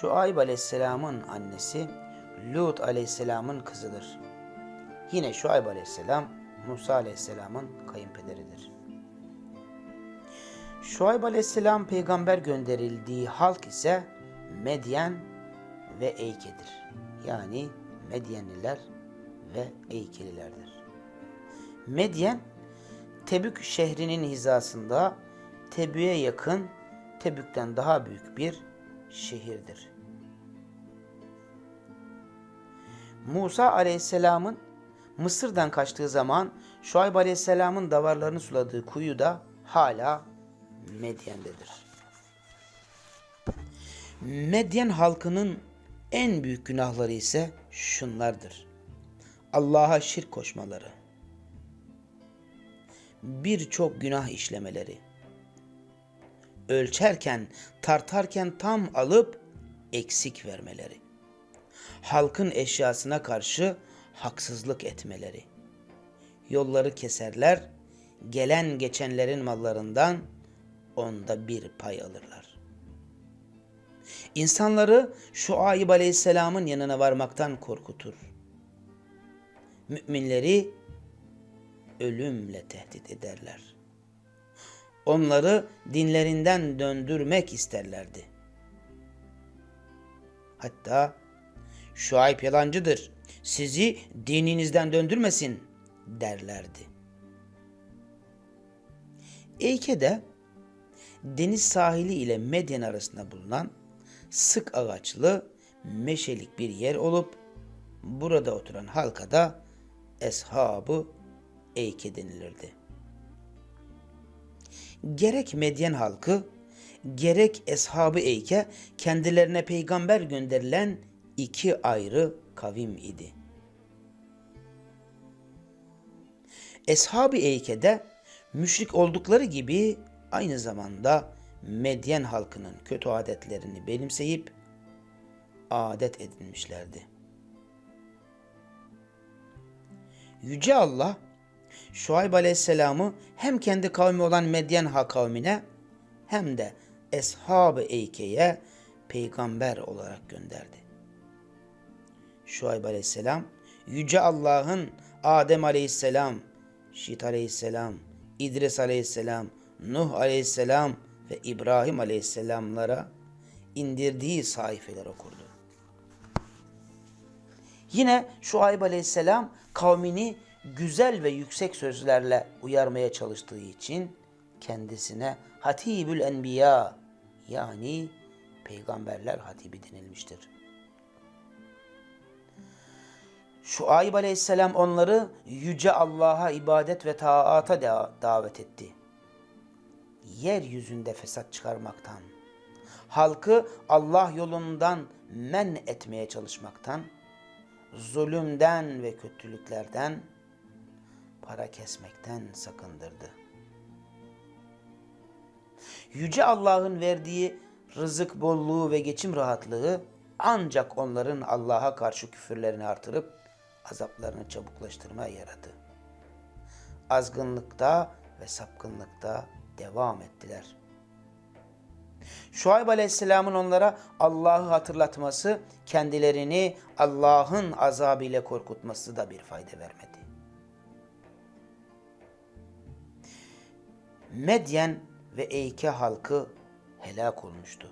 Şuayb Aleyhisselam'ın annesi Lut Aleyhisselam'ın kızıdır. Yine Şuayb Aleyhisselam Musa Aleyhisselam'ın kayınpederidir. Şuayb Aleyhisselam peygamber gönderildiği halk ise Medyen ve Eyke'dir. Yani Medyenliler ve Eykelilerdir. Medyen, Tebük şehrinin hizasında Tebük'e yakın, Tebük'ten daha büyük bir şehirdir. Musa aleyhisselamın Mısır'dan kaçtığı zaman Şuayb aleyhisselamın davarlarını suladığı kuyu da hala Medyen'dedir. Medyen halkının en büyük günahları ise şunlardır. Allah'a şirk koşmaları, birçok günah işlemeleri, ölçerken, tartarken tam alıp eksik vermeleri, halkın eşyasına karşı haksızlık etmeleri, yolları keserler, gelen geçenlerin mallarından onda bir pay alırlar. İnsanları Şuayb Aleyhisselam'ın yanına varmaktan korkutur. Müminleri ölümle tehdit ederler. Onları dinlerinden döndürmek isterlerdi. Hatta Şuayb yalancıdır, sizi dininizden döndürmesin derlerdi. Eyke'de deniz sahili ile Medyen arasında bulunan sık ağaçlı meşelik bir yer olup burada oturan halka da Eshabı Eyke denilirdi. Gerek Medyen halkı gerek Eshabı Eyke kendilerine peygamber gönderilen iki ayrı kavim idi. Eshab-ı Eyke'de müşrik oldukları gibi aynı zamanda Medyen halkının kötü adetlerini benimseyip adet edinmişlerdi. Yüce Allah Şuayb Aleyhisselam'ı hem kendi kavmi olan Medyen ha kavmine hem de Eshab-ı Eyke'ye peygamber olarak gönderdi. Şuayb Aleyhisselam Yüce Allah'ın Adem Aleyhisselam, Şit Aleyhisselam, İdris Aleyhisselam, Nuh Aleyhisselam ve İbrahim Aleyhisselamlara indirdiği sayfeler okurdu. Yine Şuayb Aleyhisselam kavmini güzel ve yüksek sözlerle uyarmaya çalıştığı için kendisine Hatibül Enbiya yani peygamberler hatibi denilmiştir. Şuayb aleyhisselam onları yüce Allah'a ibadet ve taata da- davet etti. Yeryüzünde fesat çıkarmaktan, halkı Allah yolundan men etmeye çalışmaktan, zulümden ve kötülüklerden, para kesmekten sakındırdı. Yüce Allah'ın verdiği rızık bolluğu ve geçim rahatlığı ancak onların Allah'a karşı küfürlerini artırıp azaplarını çabuklaştırmaya yaradı. Azgınlıkta ve sapkınlıkta devam ettiler. Şuayb Aleyhisselam'ın onlara Allah'ı hatırlatması, kendilerini Allah'ın azabıyla korkutması da bir fayda vermedi. Medyen ve Eyke halkı helak olmuştu.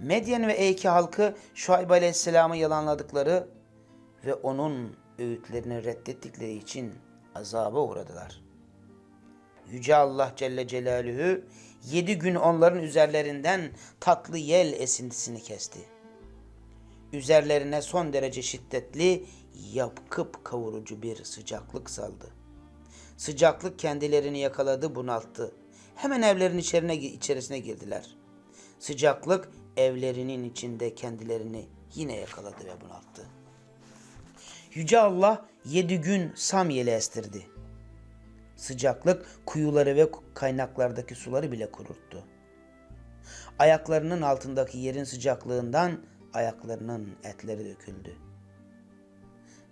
Medyen ve Eyke halkı Şuayb Aleyhisselam'ı yalanladıkları ve onun öğütlerini reddettikleri için azaba uğradılar. Yüce Allah Celle Celaluhu yedi gün onların üzerlerinden tatlı yel esintisini kesti. Üzerlerine son derece şiddetli, yapkıp kavurucu bir sıcaklık saldı. Sıcaklık kendilerini yakaladı, bunalttı. Hemen evlerin içerine, içerisine girdiler. Sıcaklık evlerinin içinde kendilerini yine yakaladı ve bunalttı. Yüce Allah yedi gün Samyel'i estirdi. Sıcaklık kuyuları ve kaynaklardaki suları bile kuruttu. Ayaklarının altındaki yerin sıcaklığından ayaklarının etleri döküldü.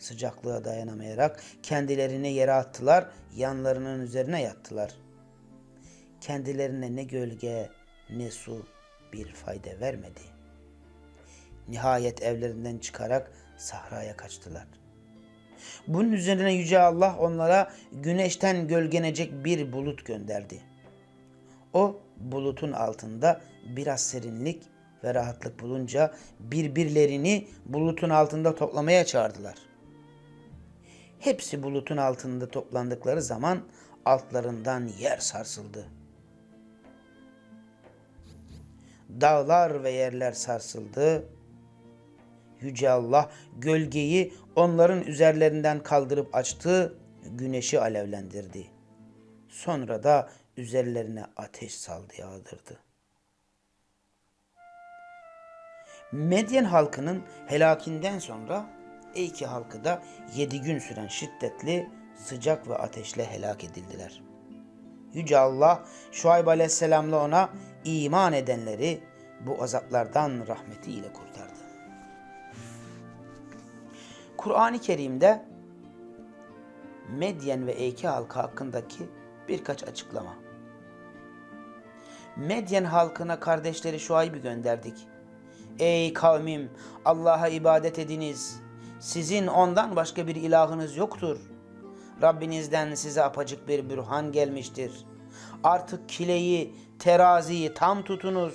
Sıcaklığa dayanamayarak kendilerini yere attılar, yanlarının üzerine yattılar. Kendilerine ne gölge, ne su, bir fayda vermedi. Nihayet evlerinden çıkarak sahraya kaçtılar. Bunun üzerine Yüce Allah onlara güneşten gölgenecek bir bulut gönderdi. O bulutun altında biraz serinlik ve rahatlık bulunca birbirlerini bulutun altında toplamaya çağırdılar. Hepsi bulutun altında toplandıkları zaman altlarından yer sarsıldı. Dağlar ve yerler sarsıldı. Yüce Allah gölgeyi onların üzerlerinden kaldırıp açtı, güneşi alevlendirdi. Sonra da üzerlerine ateş saldı yağdırdı. Medyen halkının helakinden sonra Eyki halkı da yedi gün süren şiddetli, sıcak ve ateşle helak edildiler. Yüce Allah Şuayb Aleyhisselam'la ona iman edenleri bu azaplardan rahmetiyle kurtardı. Kur'an-ı Kerim'de Medyen ve Eyki halkı hakkındaki birkaç açıklama. Medyen halkına kardeşleri Şuayb'i gönderdik. Ey kavmim Allah'a ibadet ediniz. Sizin ondan başka bir ilahınız yoktur. Rabbinizden size apacık bir bürhan gelmiştir. Artık kileyi, teraziyi tam tutunuz.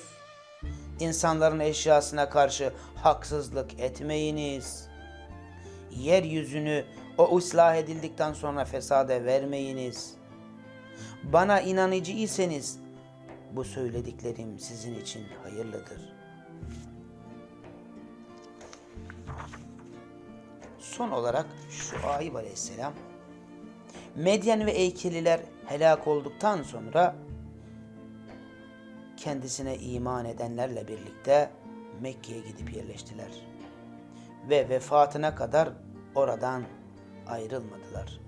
İnsanların eşyasına karşı haksızlık etmeyiniz. Yeryüzünü o ıslah edildikten sonra fesade vermeyiniz. Bana inanıcı iseniz bu söylediklerim sizin için hayırlıdır. Son olarak Şuayb Aleyhisselam Medyen ve Eykeliler helak olduktan sonra kendisine iman edenlerle birlikte Mekke'ye gidip yerleştiler. Ve vefatına kadar oradan ayrılmadılar.